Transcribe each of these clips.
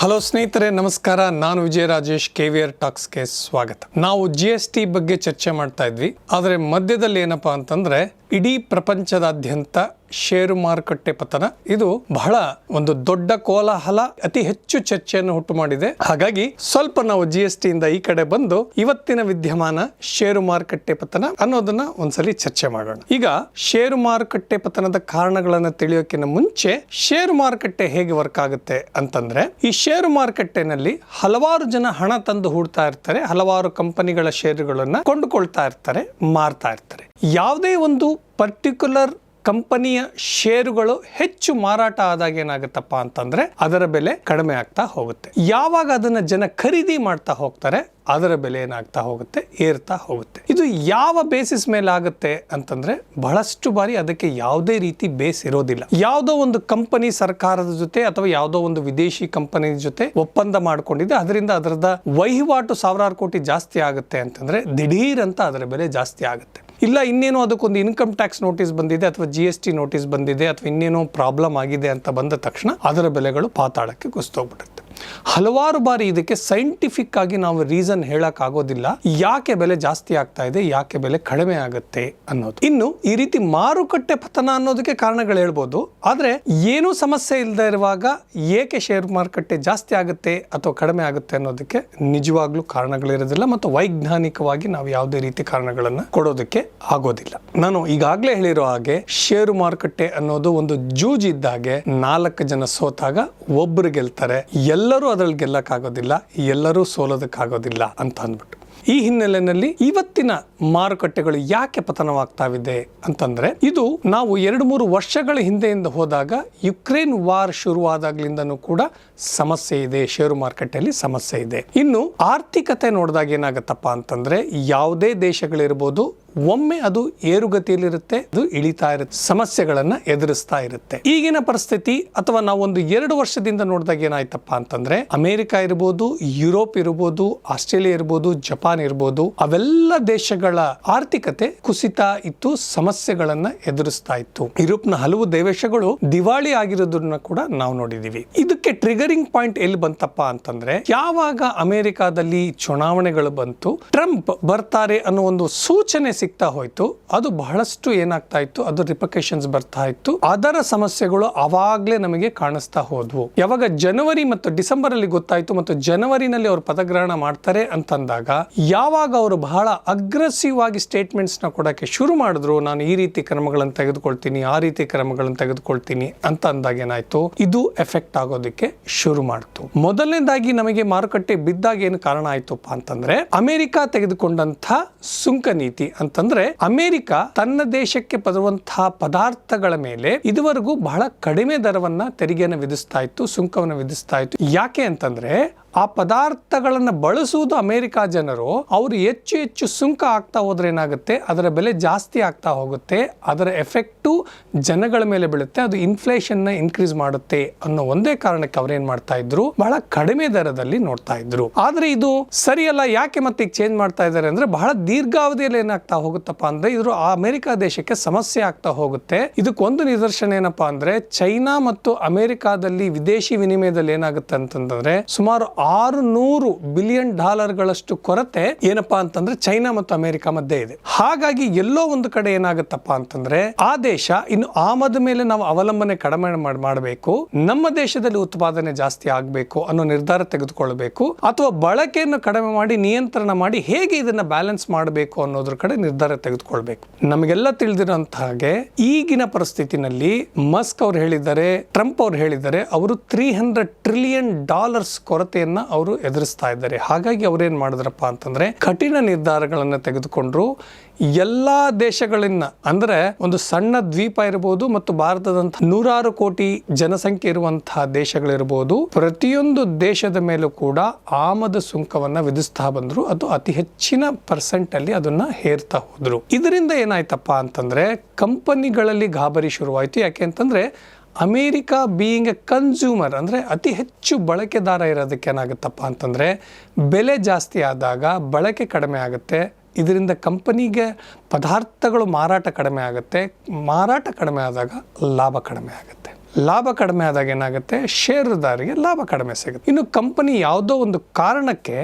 Hello ಸ್ನೇಹಿತರೆ, ನಮಸ್ಕಾರ. ನಾನು ವಿಜಯ ರಾಜೇಶ್ ಟಾಕ್ಸ್ ಟಾಕ್ಸ್ಗೆ ಸ್ವಾಗತ. ನಾವು ಜಿ ಎಸ್ ಟಿ ಬಗ್ಗೆ ಚರ್ಚೆ ಮಾಡ್ತಾ ಇದ್ವಿ. ಆದರೆ ಮಧ್ಯದಲ್ಲಿ ಏನಪ್ಪಾ ಅಂತಂದ್ರೆ, ಇಡೀ ಪ್ರಪಂಚದಾದ್ಯಂತ ಷೇರು ಮಾರುಕಟ್ಟೆ ಪತನ. ಇದು ಬಹಳ ಒಂದು ದೊಡ್ಡ ಕೋಲಾಹಲ, ಅತಿ ಹೆಚ್ಚು ಚರ್ಚೆಯನ್ನು ಹುಟ್ಟು ಮಾಡಿದೆ. ಹಾಗಾಗಿ ಸ್ವಲ್ಪ ನಾವು ಜಿ ಎಸ್ ಟಿಯಿಂದ ಈ ಕಡೆ ಬಂದು ಇವತ್ತಿನ ವಿದ್ಯಮಾನ ಷೇರು ಮಾರುಕಟ್ಟೆ ಪತನ ಅನ್ನೋದನ್ನ ಒಂದ್ಸಲಿ ಚರ್ಚೆ ಮಾಡೋಣ. ಈಗ ಷೇರು ಮಾರುಕಟ್ಟೆ ಪತನದ ಕಾರಣಗಳನ್ನು ತಿಳಿಯೋಕಿನ ಮುಂಚೆ ಷೇರು ಮಾರುಕಟ್ಟೆ ಹೇಗೆ ವರ್ಕ್ ಆಗುತ್ತೆ ಅಂತಂದ್ರೆ, ಈ ಷೇರು ಮಾರುಕಟ್ಟೆನಲ್ಲಿ ಹಲವಾರು ಜನ ಹಣ ತಂದು ಹೂಡ್ತಾ ಇರ್ತಾರೆ, ಹಲವಾರು ಕಂಪನಿಗಳ ಷೇರುಗಳನ್ನ ಕೊಂಡುಕೊಳ್ತಾ ಇರ್ತಾರೆ, ಮಾರ್ತಾ ಇರ್ತಾರೆ. ಯಾವುದೇ ಒಂದು ಪರ್ಟಿಕ್ಯುಲರ್ ಕಂಪನಿಯ ಷೇರುಗಳು ಹೆಚ್ಚು ಮಾರಾಟ ಆದಾಗ ಏನಾಗುತ್ತಪ್ಪ ಅಂತಂದ್ರೆ ಅದರ ಬೆಲೆ ಕಡಿಮೆ ಆಗ್ತಾ ಹೋಗುತ್ತೆ. ಯಾವಾಗ ಅದನ್ನ ಜನ ಖರೀದಿ ಮಾಡ್ತಾ ಹೋಗ್ತಾರೆ, ಅದರ ಬೆಲೆ ಏನಾಗ್ತಾ ಹೋಗುತ್ತೆ, ಏರ್ತಾ ಹೋಗುತ್ತೆ. ಇದು ಯಾವ ಬೇಸಿಸ್ ಮೇಲೆ ಆಗುತ್ತೆ ಅಂತಂದ್ರೆ ಬಹಳಷ್ಟು ಬಾರಿ ಅದಕ್ಕೆ ಯಾವುದೇ ರೀತಿ ಬೇಸ್ ಇರೋದಿಲ್ಲ. ಯಾವುದೋ ಒಂದು ಕಂಪನಿ ಸರ್ಕಾರದ ಜೊತೆ ಅಥವಾ ಯಾವುದೋ ಒಂದು ವಿದೇಶಿ ಕಂಪನಿ ಜೊತೆ ಒಪ್ಪಂದ ಮಾಡಿಕೊಂಡಿದೆ, ಅದರಿಂದ ಅದರದ ವಹಿವಾಟು ಸಾವಿರಾರು ಕೋಟಿ ಜಾಸ್ತಿ ಆಗುತ್ತೆ ಅಂತಂದ್ರೆ ದಿಢೀರ್ ಅಂತ ಅದರ ಬೆಲೆ ಜಾಸ್ತಿ ಆಗುತ್ತೆ. ಇಲ್ಲ, ಇನ್ನೇನೋ ಅದಕ್ಕೊಂದು ಇನ್ಕಮ್ ಟ್ಯಾಕ್ಸ್ ನೋಟಿಸ್ ಬಂದಿದೆ ಅಥವಾ ಜಿ ಎಸ್ ಟಿ ನೋಟಿಸ್ ಬಂದಿದೆ ಅಥವಾ ಇನ್ನೇನೋ ಪ್ರಾಬ್ಲಮ್ ಆಗಿದೆ ಅಂತ ಬಂದ ತಕ್ಷಣ ಅದರ ಬೆಲೆಗಳು ಪಾತಾಳಕ್ಕೆ ಕುಸಿದೋಗ್ಬಿಡುತ್ತೆ ಹಲವಾರು ಬಾರಿ ಇದಕ್ಕೆ ಸೈಂಟಿಫಿಕ್ ಆಗಿ ನಾವು ರೀಸನ್ ಹೇಳಕ್ ಆಗೋದಿಲ್ಲ. ಯಾಕೆ ಬೆಲೆ ಜಾಸ್ತಿ ಆಗ್ತಾ ಇದೆ, ಯಾಕೆ ಬೆಲೆ ಕಡಿಮೆ ಆಗುತ್ತೆ ಅನ್ನೋದು. ಇನ್ನು ಈ ರೀತಿ ಮಾರುಕಟ್ಟೆ ಪತನ ಅನ್ನೋದಕ್ಕೆ ಕಾರಣಗಳು ಹೇಳ್ಬೋದು. ಆದರೆ ಏನೂ ಸಮಸ್ಯೆ ಇಲ್ಲದೆ ಇರುವಾಗ ಏಕೆ ಶೇರ್ ಮಾರುಕಟ್ಟೆ ಜಾಸ್ತಿ ಆಗುತ್ತೆ ಅಥವಾ ಕಡಿಮೆ ಆಗುತ್ತೆ ಅನ್ನೋದಕ್ಕೆ ನಿಜವಾಗ್ಲೂ ಕಾರಣಗಳಿರೋದಿಲ್ಲ ಮತ್ತು ವೈಜ್ಞಾನಿಕವಾಗಿ ನಾವು ಯಾವುದೇ ರೀತಿ ಕಾರಣಗಳನ್ನು ಕೊಡೋದಕ್ಕೆ ಆಗೋದಿಲ್ಲ. ನಾನು ಈಗಾಗಲೇ ಹೇಳಿರೋ ಹಾಗೆ ಶೇರು ಮಾರುಕಟ್ಟೆ ಅನ್ನೋದು ಒಂದು ಜೂಜಿದ್ದಾಗೆ ನಾಲ್ಕು ಜನ ಸೋತಾಗ ಒಬ್ಬರು ಗೆಲ್ತಾರೆ ಎಲ್ಲರೂ ಅದರಲ್ಲಿ ಗೆಲ್ಲಕ್ಕಾಗೋದಿಲ್ಲ ಎಲ್ಲರೂ ಸೋಲೋದಕ್ಕಾಗೋದಿಲ್ಲ ಅಂತ ಅಂದ್ಬಿಟ್ಟು. ಈ ಹಿನ್ನೆಲೆಯಲ್ಲಿ ಇವತ್ತಿನ ಮಾರುಕಟ್ಟೆಗಳು ಯಾಕೆ ಪತನವಾಗ್ತಾವಿದೆ ಅಂತಂದ್ರೆ, ಇದು ನಾವು ಎರಡು ಮೂರು ವರ್ಷಗಳ ಹಿಂದೆಯಿಂದ ಹೋದಾಗ ಯುಕ್ರೇನ್ ವಾರ್ ಶುರುವಾದಾಗ್ಲಿಂದನೂ ಕೂಡ ಸಮಸ್ಯೆ ಇದೆ, ಷೇರು ಮಾರುಕಟ್ಟೆಯಲ್ಲಿ ಸಮಸ್ಯೆ ಇದೆ. ಇನ್ನು ಆರ್ಥಿಕತೆ ನೋಡಿದಾಗ ಏನಾಗತ್ತಪ್ಪ ಅಂತಂದ್ರೆ, ಯಾವುದೇ ದೇಶಗಳಿರ್ಬೋದು ಒಮ್ಮೆ ಅದು ಏರುಗತಿಯಲ್ಲಿರುತ್ತೆ, ಅದು ಇಳಿತಾ ಇರುತ್ತೆ, ಸಮಸ್ಯೆಗಳನ್ನ ಎದುರಿಸ್ತಾ ಇರುತ್ತೆ. ಈಗಿನ ಪರಿಸ್ಥಿತಿ ಅಥವಾ ನಾವು ಒಂದು ಎರಡು ವರ್ಷದಿಂದ ನೋಡಿದಾಗ ಏನಾಯ್ತಪ್ಪ ಅಂತಂದ್ರೆ, ಅಮೆರಿಕ ಇರ್ಬೋದು, ಯುರೋಪ್ ಇರ್ಬೋದು, ಆಸ್ಟ್ರೇಲಿಯಾ ಇರ್ಬೋದು, ಜಪಾನ್ ಇರ್ಬೋದು, ಅವೆಲ್ಲ ದೇಶಗಳ ಆರ್ಥಿಕತೆ ಕುಸಿತ ಇತ್ತು, ಸಮಸ್ಯೆಗಳನ್ನ ಎದುರಿಸ್ತಾ ಇತ್ತು. ಯುರೋಪ್ನ ಹಲವು ದೇಶಗಳು ದಿವಾಳಿ ಆಗಿರೋದನ್ನ ಕೂಡ ನಾವು ನೋಡಿದೀವಿ. ಇದಕ್ಕೆ ಟ್ರಿಗರಿಂಗ್ ಪಾಯಿಂಟ್ ಎಲ್ಲಿ ಬಂತಪ್ಪ ಅಂತಂದ್ರೆ, ಯಾವಾಗ ಅಮೆರಿಕಾದಲ್ಲಿ ಚುನಾವಣೆಗಳು ಬಂತು, ಟ್ರಂಪ್ ಬರ್ತಾರೆ ಅನ್ನೋ ಒಂದು ಸೂಚನೆ ಸಿಗ್ತಾ ಹೋಯ್ತು, ಅದು ಬಹಳಷ್ಟು ಏನಾಗ್ತಾ ಇತ್ತು, ಅದು ರಿಪಕೇಶನ್ಸ್ ಬರ್ತಾ ಇತ್ತು. ಅದರ ಸಮಸ್ಯೆಗಳು ಅವಾಗ್ಲೇ ನಮಗೆ ಕಾಣಿಸ್ತಾ ಹೋದ್ವು. ಯಾವಾಗ ಜನವರಿ ಮತ್ತು ಡಿಸೆಂಬರ್ ಅಲ್ಲಿ ಗೊತ್ತಾಯ್ತು ಮತ್ತು ಜನವರಿನಲ್ಲಿ ಅವರು ಪದಗ್ರಹಣ ಮಾಡ್ತಾರೆ ಅಂತಂದಾಗ, ಯಾವಾಗ ಅವರು ಬಹಳ ಅಗ್ರೆಸಿವ್ ಆಗಿ ಸ್ಟೇಟ್ಮೆಂಟ್ಸ್ನ ಕೊಡಕ್ಕೆ ಶುರು ಮಾಡಿದ್ರು, ನಾನು ಈ ರೀತಿ ಕ್ರಮಗಳನ್ನು ತೆಗೆದುಕೊಳ್ತೀನಿ, ಆ ರೀತಿ ಕ್ರಮಗಳನ್ನು ತೆಗೆದುಕೊಳ್ತೀನಿ ಅಂತ ಅಂದಾಗ ಏನಾಯ್ತು, ಇದು ಎಫೆಕ್ಟ್ ಆಗೋದಕ್ಕೆ ಶುರು ಮಾಡ್ತು. ಮೊದಲನೇದಾಗಿ ನಮಗೆ ಮಾರುಕಟ್ಟೆ ಬಿದ್ದಾಗ ಏನು ಕಾರಣ ಆಯ್ತಪ್ಪ ಅಂತಂದ್ರೆ, ಅಮೆರಿಕ ತೆಗೆದುಕೊಂಡಂತ ಸುಂಕ ನೀತಿ ಅಂತಂದ್ರೆ ಅಮೆರಿಕ ತನ್ನ ದೇಶಕ್ಕೆ ಬರುವಂತಹ ಪದಾರ್ಥಗಳ ಮೇಲೆ ಇದುವರೆಗೂ ಬಹಳ ಕಡಿಮೆ ದರವನ್ನ ತೆರಿಗೆಯನ್ನು ವಿಧಿಸ್ತಾ ಇತ್ತು, ಸುಂಕವನ್ನು ವಿಧಿಸ್ತಾ ಇತ್ತು. ಯಾಕೆ ಅಂತಂದ್ರೆ ಆ ಪದಾರ್ಥಗಳನ್ನು ಬಳಸುವುದು ಅಮೆರಿಕ ಜನರು, ಅವರು ಹೆಚ್ಚು ಹೆಚ್ಚು ಸುಂಕ ಆಗ್ತಾ ಹೋದ್ರೆ ಏನಾಗುತ್ತೆ? ಅದರ ಬೆಲೆ ಜಾಸ್ತಿ ಆಗ್ತಾ ಹೋಗುತ್ತೆ. ಅದರ ಎಫೆಕ್ಟು ಜನಗಳ ಮೇಲೆ ಬೀಳುತ್ತೆ. ಅದು ಇನ್ಫ್ಲೇಷನ್ನ ಇನ್ಕ್ರೀಸ್ ಮಾಡುತ್ತೆ ಅನ್ನೋ ಒಂದೇ ಕಾರಣಕ್ಕೆ ಅವ್ರೇನ್ ಮಾಡ್ತಾ ಇದ್ರು? ಬಹಳ ಕಡಿಮೆ ದರದಲ್ಲಿ ನೋಡ್ತಾ ಇದ್ರು. ಆದರೆ ಇದು ಸರಿಯಲ್ಲ. ಯಾಕೆ ಮತ್ತೆ ಚೇಂಜ್ ಮಾಡ್ತಾ ಇದ್ದಾರೆ ಅಂದ್ರೆ ಬಹಳ ದೀರ್ಘಾವಧಿಯಲ್ಲಿ ಏನಾಗ್ತಾ ಹೋಗುತ್ತಪ್ಪ ಅಂದ್ರೆ ಆ ಅಮೆರಿಕ ದೇಶಕ್ಕೆ ಸಮಸ್ಯೆ ಆಗ್ತಾ ಹೋಗುತ್ತೆ. ಇದಕ್ಕೊಂದು ನಿದರ್ಶನ ಏನಪ್ಪಾ ಅಂದ್ರೆ, ಚೈನಾ ಮತ್ತು ಅಮೆರಿಕಾದಲ್ಲಿ ವಿದೇಶಿ ವಿನಿಮಯದಲ್ಲಿ ಏನಾಗುತ್ತೆ ಅಂತಂದ್ರೆ, ಸುಮಾರು ಆರು ನೂರು ಬಿಲಿಯನ್ ಡಾಲರ್ಗಳಷ್ಟು ಕೊರತೆ ಏನಪ್ಪಾ ಅಂತಂದ್ರೆ ಚೈನಾ ಮತ್ತು ಅಮೆರಿಕ ಮಧ್ಯೆ ಇದೆ. ಹಾಗಾಗಿ ಎಲ್ಲೋ ಒಂದು ಕಡೆ ಏನಾಗುತ್ತಪ್ಪ ಅಂತಂದ್ರೆ ಆ ದೇಶ ಇನ್ನು ಆಮದ ಮೇಲೆ ನಾವು ಅವಲಂಬನೆ ಕಡಿಮೆ ಮಾಡ್- ಮಾಡಬೇಕು. ನಮ್ಮ ದೇಶದಲ್ಲಿ ಉತ್ಪಾದನೆ ಜಾಸ್ತಿ ಆಗಬೇಕು ಅನ್ನೋ ನಿರ್ಧಾರ ತೆಗೆದುಕೊಳ್ಬೇಕು ಅಥವಾ ಬಳಕೆಯನ್ನು ಕಡಿಮೆ ಮಾಡಿ, ನಿಯಂತ್ರಣ ಮಾಡಿ ಹೇಗೆ ಇದನ್ನ ಬ್ಯಾಲೆನ್ಸ್ ಮಾಡಬೇಕು ಅನ್ನೋದ್ರ ಕಡೆ ನಿರ್ಧಾರ ತೆಗೆದುಕೊಳ್ಬೇಕು. ನಮಗೆಲ್ಲ ತಿಳಿದಿರುವಂತ ಹಾಗೆ ಈಗಿನ ಪರಿಸ್ಥಿತಿನಲ್ಲಿ ಮಸ್ಕ್ ಅವ್ರು ಹೇಳಿದ್ದಾರೆ, ಟ್ರಂಪ್ ಅವ್ರು ಹೇಳಿದ್ದಾರೆ, ಅವರು ತ್ರೀ ಹಂಡ್ರೆಡ್ ಟ್ರಿಲಿಯನ್ ಡಾಲರ್ಸ್ ಕೊರತೆಯನ್ನ ಅವರು ಎದುರಿಸ್ತಾ ಇದ್ದಾರೆ. ಹಾಗಾಗಿ ಅವ್ರೇನ್ ಮಾಡಿದ್ರಪ್ಪ ಅಂತಂದ್ರೆ ಕಠಿಣ ನಿರ್ಧಾರಗಳನ್ನ ತೆಗೆದುಕೊಂಡ್ರು. ಎಲ್ಲಾ ದೇಶಗಳನ್ನ ಅಂದ್ರೆ ಒಂದು ಸಣ್ಣ ದ್ವೀಪ ಇರಬಹುದು ಮತ್ತು ಭಾರತದಂತಹ ನೂರಾರು ಕೋಟಿ ಜನಸಂಖ್ಯೆ ಇರುವಂತಹ ದೇಶಗಳಿರ್ಬೋದು. ಪ್ರತಿಯೊಂದು ದೇಶದ ಮೇಲೂ ಕೂಡ ಆಮದು ಸುಂಕವನ್ನ ವಿಧಿಸ್ತಾ ಬಂದ್ರು. ಅದು ಅತಿ ಹೆಚ್ಚಿನ ಪರ್ಸೆಂಟ್ ಅಲ್ಲಿ ಅದನ್ನ ಹೇರ್ತಾ ಹೋದ್ರು. ಇದರಿಂದ ಏನಾಯ್ತಪ್ಪ ಅಂತಂದ್ರೆ ಕಂಪನಿಗಳಲ್ಲಿ ಗಾಬರಿ ಶುರುವಾಯಿತು. ಯಾಕೆ ಅಂತಂದ್ರೆ ಅಮೇರಿಕ ಬೀಯಿಂಗ್ ಎ ಕನ್ಸ್ಯೂಮರ್ ಅಂದರೆ ಅತಿ ಹೆಚ್ಚು ಬಳಕೆದಾರ ಇರೋದಕ್ಕೆ ಏನಾಗುತ್ತಪ್ಪ ಅಂತಂದರೆ ಬೆಲೆ ಜಾಸ್ತಿ ಆದಾಗ ಬಳಕೆ ಕಡಿಮೆ ಆಗುತ್ತೆ. ಇದರಿಂದ ಕಂಪನಿಗೆ ಪದಾರ್ಥಗಳು ಮಾರಾಟ ಕಡಿಮೆ ಆಗುತ್ತೆ. ಮಾರಾಟ ಕಡಿಮೆ ಆದಾಗ ಲಾಭ ಕಡಿಮೆ ಆಗುತ್ತೆ. ಲಾಭ ಕಡಿಮೆ ಆದಾಗ ಏನಾಗುತ್ತೆ? ಷೇರುದಾರರಿಗೆ ಲಾಭ ಕಡಿಮೆ ಸಿಗುತ್ತೆ. ಇನ್ನು ಕಂಪನಿ ಯಾವುದೋ ಒಂದು ಕಾರಣಕ್ಕೆ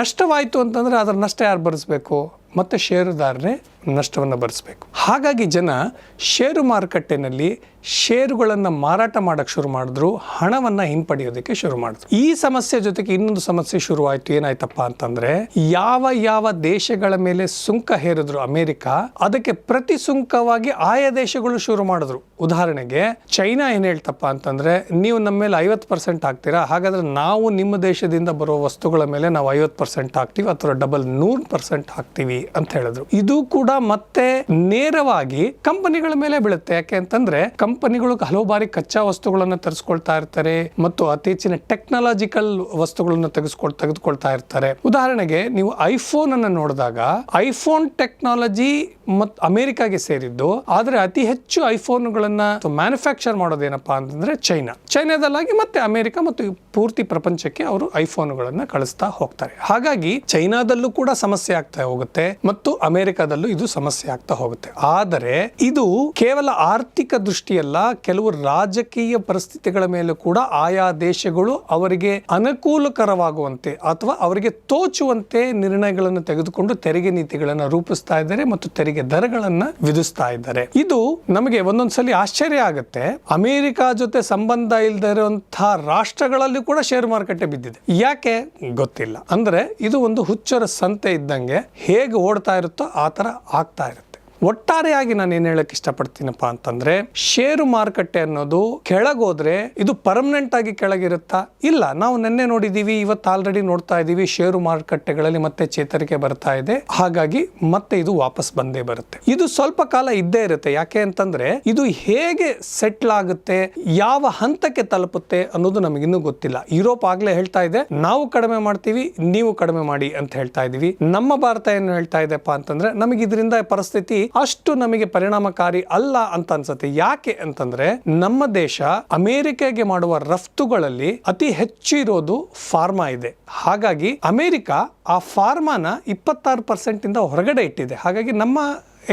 ನಷ್ಟವಾಯಿತು ಅಂತಂದರೆ ಅದರ ನಷ್ಟ ಯಾರು ಭರಿಸ್ಬೇಕು? ಮತ್ತು ಷೇರುದಾರರೇ ನಷ್ಟವನ್ನು ಭರಿಸಬೇಕು ಹಾಗಾಗಿ ಜನ ಷೇರು ಮಾರುಕಟ್ಟೆನಲ್ಲಿ ಷೇರುಗಳನ್ನು ಮಾರಾಟ ಮಾಡೋಕ್ಕೆ ಶುರು ಮಾಡಿದ್ರು, ಹಣವನ್ನು ಹಿಂಪಡೆಯೋದಕ್ಕೆ ಶುರು ಮಾಡಿದ್ರು. ಈ ಸಮಸ್ಯೆ ಜೊತೆಗೆ ಇನ್ನೊಂದು ಸಮಸ್ಯೆ ಶುರುವಾಯಿತು, ಏನಾಯ್ತಪ್ಪ ಅಂತಂದ್ರೆ, ಯಾವ ಯಾವ ದೇಶಗಳ ಮೇಲೆ ಸುಂಕ ಹೇರಿದ್ರು ಅಮೆರಿಕ, ಅದಕ್ಕೆ ಪ್ರತಿ ಸುಂಕವಾಗಿ ಆಯಾ ದೇಶಗಳು ಶುರು ಮಾಡಿದ್ರು. ಉದಾಹರಣೆಗೆ, ಚೈನಾ ಏನು ಹೇಳ್ತಪ್ಪ ಅಂತಂದ್ರೆ, ನೀವು ನಮ್ಮ ಮೇಲೆ ಐವತ್ತು ಪರ್ಸೆಂಟ್ ಹಾಕ್ತೀರಾ? ಹಾಗಾದ್ರೆ ನಾವು ನಿಮ್ಮ ದೇಶದಿಂದ ಬರುವ ವಸ್ತುಗಳ ಮೇಲೆ ನಾವು ಐವತ್ತು ಪರ್ಸೆಂಟ್ ಹಾಕ್ತೀವಿ, ಅಥವಾ ಡಬಲ್ ನೂರು ಪರ್ಸೆಂಟ್ ಹಾಕ್ತೀವಿ ಅಂತ ಹೇಳಿದ್ರು. ಇದು ಕೂಡ ಮತ್ತೆ ನೇರವಾಗಿ ಕಂಪನಿಗಳ ಮೇಲೆ ಬೀಳುತ್ತೆ. ಯಾಕೆ ಅಂತಂದ್ರೆ ಕಂಪನಿಗಳು ಹಲವು ಬಾರಿ ಕಚ್ಚಾ ವಸ್ತುಗಳನ್ನು ತರಿಸ್ಕೊಳ್ತಾ ಇರ್ತಾರೆ ಮತ್ತು ಅತೀಚಿನ ಟೆಕ್ನಾಲಜಿಕಲ್ ವಸ್ತುಗಳನ್ನು ತೆಗೆದುಕೊಳ್ ತೆಗೆದುಕೊಳ್ತಾ ಇರ್ತಾರೆ. ಉದಾಹರಣೆಗೆ ನೀವು ಐಫೋನ್ ಅನ್ನು ನೋಡಿದಾಗ ಐಫೋನ್ ಟೆಕ್ನಾಲಜಿ ಮತ್ತು ಅಮೆರಿಕಾಗೆ ಸೇರಿದ್ದು, ಆದ್ರೆ ಅತಿ ಹೆಚ್ಚು ಐಫೋನ್ಗಳನ್ನ ಮ್ಯಾನುಫ್ಯಾಕ್ಚರ್ ಮಾಡೋದೇನಪ್ಪಾ ಅಂತಂದ್ರೆ ಚೈನಾ. ಚೈನಾದಲ್ಲಾಗಿ ಮತ್ತೆ ಅಮೆರಿಕ ಮತ್ತು ಪೂರ್ತಿ ಪ್ರಪಂಚಕ್ಕೆ ಅವರು ಐಫೋನ್ಗಳನ್ನ ಕಳಿಸ್ತಾ ಹೋಗ್ತಾರೆ. ಹಾಗಾಗಿ ಚೈನಾದಲ್ಲೂ ಕೂಡ ಸಮಸ್ಯೆ ಆಗ್ತಾ ಹೋಗುತ್ತೆ ಮತ್ತು ಅಮೆರಿಕದಲ್ಲೂ ಇದು ಸಮಸ್ಯೆ ಆಗ್ತಾ ಹೋಗುತ್ತೆ. ಆದರೆ ಇದು ಕೇವಲ ಆರ್ಥಿಕ ದೃಷ್ಟಿಯಲ್ಲ, ಕೆಲವು ರಾಜಕೀಯ ಪರಿಸ್ಥಿತಿಗಳ ಮೇಲೆ ಕೂಡ ಆಯಾ ದೇಶಗಳು ಅವರಿಗೆ ಅನುಕೂಲಕರವಾಗುವಂತೆ ಅಥವಾ ಅವರಿಗೆ ತೋಚುವಂತೆ ನಿರ್ಣಯಗಳನ್ನು ತೆಗೆದುಕೊಂಡು ತೆರಿಗೆ ನೀತಿಗಳನ್ನು ರೂಪಿಸ್ತಾ ಇದ್ದಾರೆ ಮತ್ತು ತೆರಿಗೆ ದರಗಳನ್ನ ವಿಧಿಸ್ತಾ ಇದ್ದಾರೆ. ಇದು ನಮಗೆ ಒಂದೊಂದ್ಸಲಿ ಆಶ್ಚರ್ಯ ಆಗುತ್ತೆ. ಅಮೆರಿಕ ಜೊತೆ ಸಂಬಂಧ ಇಲ್ಲದೆ ಇರುವಂತಹ ರಾಷ್ಟ್ರಗಳಲ್ಲಿ ಕೂಡ ಶೇರ್ ಮಾರುಕಟ್ಟೆ ಬಿದ್ದಿದೆ. ಯಾಕೆ? ಗೊತ್ತಿಲ್ಲ. ಅಂದ್ರೆ ಇದು ಒಂದು ಹುಚ್ಚರ ಸಂತೆ ಇದ್ದಂಗೆ ಹೇಗೆ ಓಡ್ತಾ ಇರುತ್ತೋ ಆತರ ತರ ಆಗ್ತಾ ಇರುತ್ತೆ. ಒಟ್ಟಾರೆಯಾಗಿ ನಾನು ಏನ್ ಹೇಳಕ್ ಇಷ್ಟಪಡ್ತೀನಪ್ಪ ಅಂತಂದ್ರೆ ಷೇರು ಮಾರುಕಟ್ಟೆ ಅನ್ನೋದು ಕೆಳಗೋದ್ರೆ ಇದು ಪರ್ಮನೆಂಟ್ ಆಗಿ ಕೆಳಗಿರುತ್ತಾ? ಇಲ್ಲ, ನಾವು ನಿನ್ನೆ ನೋಡಿದೀವಿ, ಇವತ್ತು ಆಲ್ರೆಡಿ ನೋಡ್ತಾ ಇದೀವಿ ಷೇರು ಮಾರುಕಟ್ಟೆಗಳಲ್ಲಿ ಮತ್ತೆ ಚೇತರಿಕೆ ಬರ್ತಾ ಇದೆ. ಹಾಗಾಗಿ ಮತ್ತೆ ಇದು ವಾಪಸ್ ಬಂದೇ ಬರುತ್ತೆ. ಇದು ಸ್ವಲ್ಪ ಕಾಲ ಇದ್ದೇ ಇರುತ್ತೆ. ಯಾಕೆ ಅಂತಂದ್ರೆ, ಇದು ಹೇಗೆ ಸೆಟ್ಲ್ ಆಗುತ್ತೆ, ಯಾವ ಹಂತಕ್ಕೆ ತಲುಪುತ್ತೆ ಅನ್ನೋದು ನಮಗಿನ್ನೂ ಗೊತ್ತಿಲ್ಲ. ಯುರೋಪ್ ಆಗ್ಲೇ ಹೇಳ್ತಾ ಇದೆ, ನಾವು ಕಡಿಮೆ ಮಾಡ್ತೀವಿ, ನೀವು ಕಡಿಮೆ ಮಾಡಿ ಅಂತ ಹೇಳ್ತಾ ಇದೀವಿ. ನಮ್ಮ ಭಾರತ ಏನು ಹೇಳ್ತಾ ಇದೆಪ್ಪ ಅಂತಂದ್ರೆ ನಮಗೆ ಇದರಿಂದ ಪರಿಸ್ಥಿತಿ ಅಷ್ಟು ನಮಗೆ ಪರಿಣಾಮಕಾರಿ ಅಲ್ಲ ಅಂತ ಅನ್ಸುತ್ತೆ. ಯಾಕೆ ಅಂತಂದ್ರೆ ನಮ್ಮ ದೇಶ ಅಮೆರಿಕೆಗೆ ಮಾಡುವ ರಫ್ತುಗಳಲ್ಲಿ ಅತಿ ಹೆಚ್ಚು ಇರೋದು ಫಾರ್ಮಾ ಇದೆ. ಹಾಗಾಗಿ ಅಮೆರಿಕ ಆ ಫಾರ್ಮಾನ ಇಪ್ಪತ್ತಾರು ಪರ್ಸೆಂಟ್ ಇಂದ ಹೊರಗಡೆ ಇಟ್ಟಿದೆ. ಹಾಗಾಗಿ ನಮ್ಮ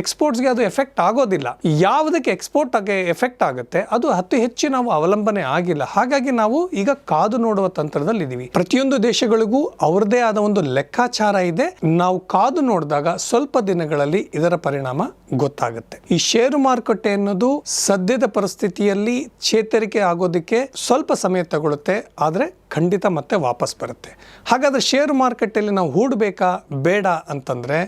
ಎಕ್ಸ್ಪೋರ್ಟ್ಸ್ಗೆ ಅದು ಎಫೆಕ್ಟ್ ಆಗೋದಿಲ್ಲ. ಯಾವುದಕ್ಕೆ ಎಕ್ಸ್ಪೋರ್ಟ್ ಆಗಿ ಎಫೆಕ್ಟ್ ಆಗುತ್ತೆ, ಅದು ಅತಿ ಹೆಚ್ಚು ನಾವು ಅವಲಂಬನೆ ಆಗಿಲ್ಲ. ಹಾಗಾಗಿ ನಾವು ಈಗ ಕಾದು ನೋಡುವ ತಂತ್ರದಲ್ಲಿ ಇದೀವಿ. ಪ್ರತಿಯೊಂದು ದೇಶಗಳಿಗೂ ಅವ್ರದೇ ಆದ ಒಂದು ಲೆಕ್ಕಾಚಾರ ಇದೆ. ನಾವು ಕಾದು ನೋಡಿದಾಗ ಸ್ವಲ್ಪ ದಿನಗಳಲ್ಲಿ ಇದರ ಪರಿಣಾಮ ಗೊತ್ತಾಗುತ್ತೆ. ಈ ಷೇರು ಮಾರುಕಟ್ಟೆ ಅನ್ನೋದು ಸದ್ಯದ ಪರಿಸ್ಥಿತಿಯಲ್ಲಿ ಚೇತರಿಕೆ ಆಗೋದಕ್ಕೆ ಸ್ವಲ್ಪ ಸಮಯ ತಗೊಳುತ್ತೆ, ಆದರೆ ಖಂಡಿತ ಮತ್ತೆ ವಾಪಸ್ ಬರುತ್ತೆ. ಹಾಗಾದ್ರೆ ಷೇರು ಮಾರುಕಟ್ಟೆಯಲ್ಲಿ ನಾವು ಹೂಡಬೇಕಾ, ಬೇಡ ಅಂತಂದ್ರೆ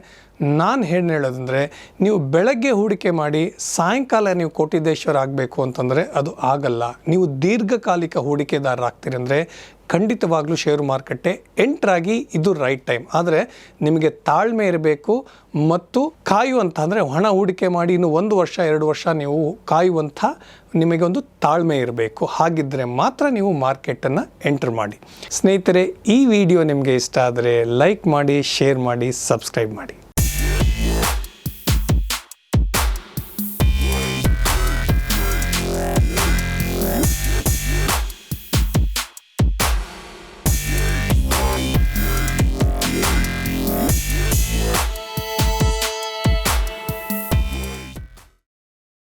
ನಾನು ಏನು ಹೇಳೋದಂದರೆ, ನೀವು ಬೆಳಗ್ಗೆ ಹೂಡಿಕೆ ಮಾಡಿ ಸಾಯಂಕಾಲ ನೀವು ಕೋಟಿದೇಶ್ವರ ಆಗಬೇಕು ಅಂತಂದರೆ ಅದು ಆಗಲ್ಲ. ನೀವು ದೀರ್ಘಕಾಲಿಕ ಹೂಡಿಕೆದಾರರು ಆಗ್ತೀರಿ ಅಂದರೆ ಖಂಡಿತವಾಗಲೂ ಷೇರು ಮಾರುಕಟ್ಟೆ ಎಂಟ್ರಾಗಿ ಇದು ರೈಟ್ ಟೈಮ್ ಆದರೆ ನಿಮಗೆ ತಾಳ್ಮೆ ಇರಬೇಕು ಮತ್ತು ಕಾಯುವಂಥ ಅಂದರೆ ಹಣ ಹೂಡಿಕೆ ಮಾಡಿ ಇನ್ನು ಒಂದು ವರ್ಷ, ಎರಡು ವರ್ಷ ನೀವು ಕಾಯುವಂಥ ನಿಮಗೆ ಒಂದು ತಾಳ್ಮೆ ಇರಬೇಕು. ಹಾಗಿದ್ದರೆ ಮಾತ್ರ ನೀವು ಮಾರ್ಕೆಟನ್ನು ಎಂಟರ್ ಮಾಡಿ. ಸ್ನೇಹಿತರೆ, ಈ ವಿಡಿಯೋ ನಿಮಗೆ ಇಷ್ಟ ಆದರೆ ಲೈಕ್ ಮಾಡಿ ಶೇರ್ ಮಾಡಿ ಸಬ್ಸ್ಕ್ರೈಬ್ ಮಾಡಿ.